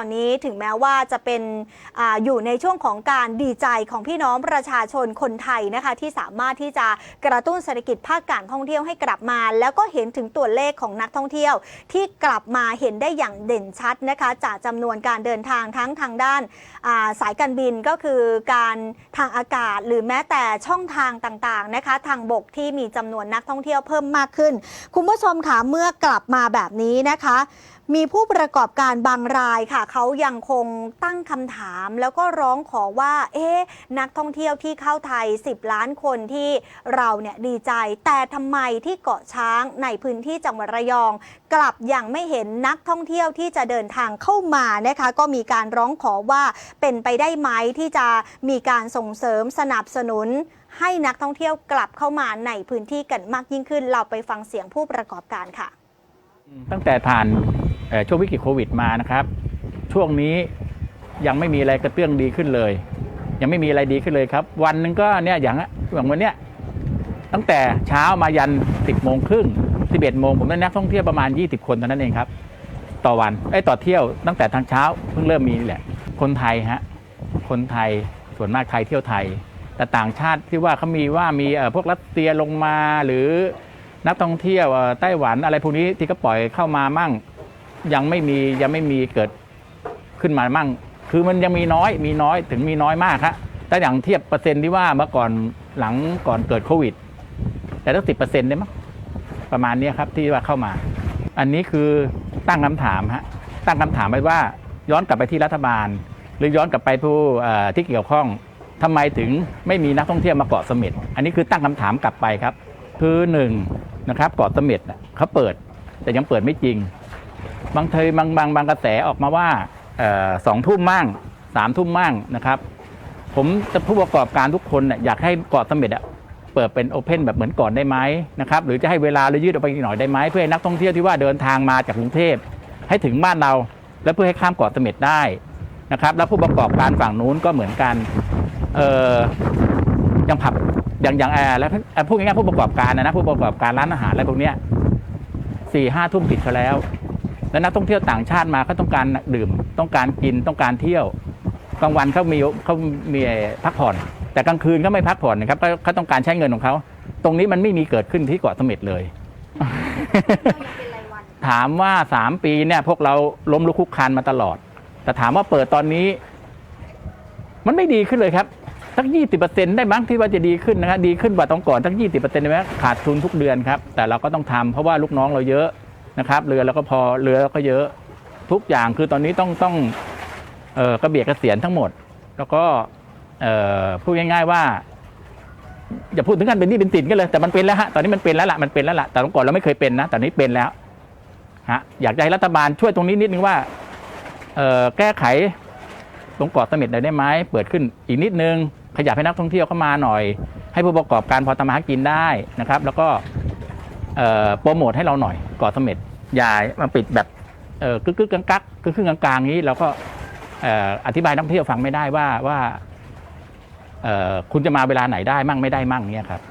อนนี้ถึงแม้ว่าจะเป็นออยู่ในช่วงของการดีใจของพี่น้องประชาชนคนไทยนะคะ ที่สามารถที่จะกระตุ้นเศรษฐกิจภาคการท่องเที่ยวให้กลับมา แล้วก็เห็นถึงตัวเลขของนักท่องเที่ยว ที่กลับมาเห็นได้อย่างเด่นชัดนะคะ จากจำนวนการเดินทางทั้งทางด้านาสายการบินก็คือการทางอากาศ หรือแม้แต่ช่องทางต่างๆนะคะ ทางบกที่มีจำนวนนักท่องเที่ยวเพิ่มมากขึ้น คุณผู้ชมค่ะเมื่อกลับมาแบบนี้นะคะ มีผู้ประกอบการบางรายค่ะเขายังคงตั้งคำถามแล้วก็ร้องขอว่า เอ๊ะนักท่องเที่ยวที่เข้าไทย 10 ล้านคนที่เราเนี่ยดีใจ แต่ทำไมที่เกาะช้างในพื้นที่จังหวัดระยอง กลับยังไม่เห็นนักท่องเที่ยวที่จะเดินทางเข้ามานะคะ ก็มีการร้องขอว่าเป็นไปได้ไหมที่จะมีการส่งเสริมสนับสนุนให้นักท่องเที่ยวกลับเข้ามาในพื้นที่กันมากยิ่งขึ้น เราไปฟังเสียงผู้ประกอบการค่ะ ตั้งแต่ผ่านเอ่อช่วงวิกฤตโควิดมานะครับ ช่วงนี้ยังไม่มีอะไรกระเตื้องดีขึ้นเลย ยังไม่มีอะไรดีขึ้นเลยครับ วันหนึ่งก็เนี่ยอย่างอย่างวันเนี้ยตั้งแต่เช้ามายัน 10โมงครึ่ง11โมงผมได้นักท่องเที่ยวประมาณ 20 คนเท่านั้นเองครับ ต่อวันไอ้ต่อเที่ยวตั้งแต่ทางเช้าเพิ่งเริ่มมีนี่แหละ คนไทยฮะคนไทยส่วนมากไทยเที่ยวไทย แต่ต่างชาติที่ว่าเขามีว่ามีเอ่อพวกรัสเซียลงมาหรือนักท่องเที่ยวไต้หวันอะไรพวกนี้ที่ก็ปล่อยเข้ามามั่งยังไม่มียังไม่มีเกิด ขึ้นมามั่ง คือมันยังมีน้อยมีน้อยถึงมีน้อยมากครับแต่อย่างเทียบเปอร์เซ็นต์ที่ว่าเมื่อก่อนหลังก่อนเกิดโควิด แต่ตั้งสิบเปอร์เซ็นต์ได้มั้งประมาณนี้ครับที่ว่าเข้ามา อันนี้คือตั้งคำถามฮะตั้งคำถามไว้ว่าย้อนกลับไปที่รัฐบาล หรือย้อนกลับไปผู้ที่เกี่ยวข้องทำไมถึงไม่มีนักท่องเที่ยวมาเกาะเสม็ดอันนี้คือตั้งคำถามกลับไปครับ คือหนึ่งนะครับเกาะเสม็ดเขาเปิด แต่ยังเปิดไม่จริง บางเทยบางบางบางกระแสออกมาว่า สองทุ่มมั่งสามทุ่มมั่งนะครับ ผมจะผู้ประกอบการทุกคนอยากให้เกาะเสม็ดอะเปิดเป็นโอเพนแบบเหมือนก่อนได้ไหมนะครับหรือจะให้เวลาเรายืดออกไปอีกหน่อยได้ไหมเพื่อให้นักท่องเที่ยวที่ว่าเดินทางมาจากกรุงเทพให้ถึงบ้านเรา และเพื่อให้ข้ามเกาะเสม็ดได้นะครับ แล้วผู้ประกอบการฝั่งนู้นก็เหมือนกันเออยังผับอย่างอย่างแอร์แล้วพูดง่ายๆผู้ประกอบการนะนะผู้ประกอบการร้านอาหารอะไรพวกเนี้ยสี่ห้าทุ่มปิดเขาแล้ว แล้วนักท่องเที่ยวต่างชาติมาเขาต้องการดื่ม ต้องการกินต้องการเที่ยวกลางวันเขามีเขามีพักผ่อน แต่กลางคืนเขาไม่พักผ่อนนะครับเขาเขาต้องการใช้เงินของเขาตรงนี้มันไม่มีเกิดขึ้นที่เกาะเสม็ดเลย ถามว่าสามปีเนี่ยพวกเราล้มลุกคลุกคลานมาตลอด แต่ถามว่าเปิดตอนนี้ มันไม่ดีขึ้นเลยครับสักยี่สิบเปอร์เซ็นได้มั้งที่ว่าจะดีขึ้นนะครับดีขึ้นกว่าตอนก่อนสักยี่สิบเปอร์เซ็นต์ได้ไหมขาดทุนทุกเดือนครับ แต่เราก็ต้องทำเพราะว่าลูกน้องเราเยอะ นะครับเรือเราก็พอเรือเราก็เยอะทุกอย่างคือตอนนี้ต้องต้องเออกระเบียดกระเสียนทั้งหมด แล้วก็เออพูดง่าย ๆว่าอย่าพูดถึงกันเป็นนี้เป็นสินกันเลยแต่มันเป็นแล้วฮะตอนนี้มันเป็นแล้วละมันเป็นแล้วละแต่ตอนก่อนเราไม่เคยเป็นนะแต่นี้เป็นแล้วฮะอยากจะให้รัฐบาลช่วยตรงนี้นิดนึงว่าเออแก้ไขตรงเกาะเสม็ดหน่อยได้ไหมเปิดขึ้นอีกนิดนึง ขยับให้นักท่องเที่ยวเข้ามาหน่อย ให้ผู้ประกอบการพอทำมาหากินได้นะครับ แล้วก็โปรโมทให้เราหน่อยเกาะเสม็ด อย่ามาปิดแบบเออกึกกึกกังกักกึกกึกกลางกลางนี้เราก็อธิบายนักท่องเที่ยวฟังไม่ได้ว่าว่าคุณจะมาเวลาไหนได้มั่งไม่ได้มั่งเนี่ยครับ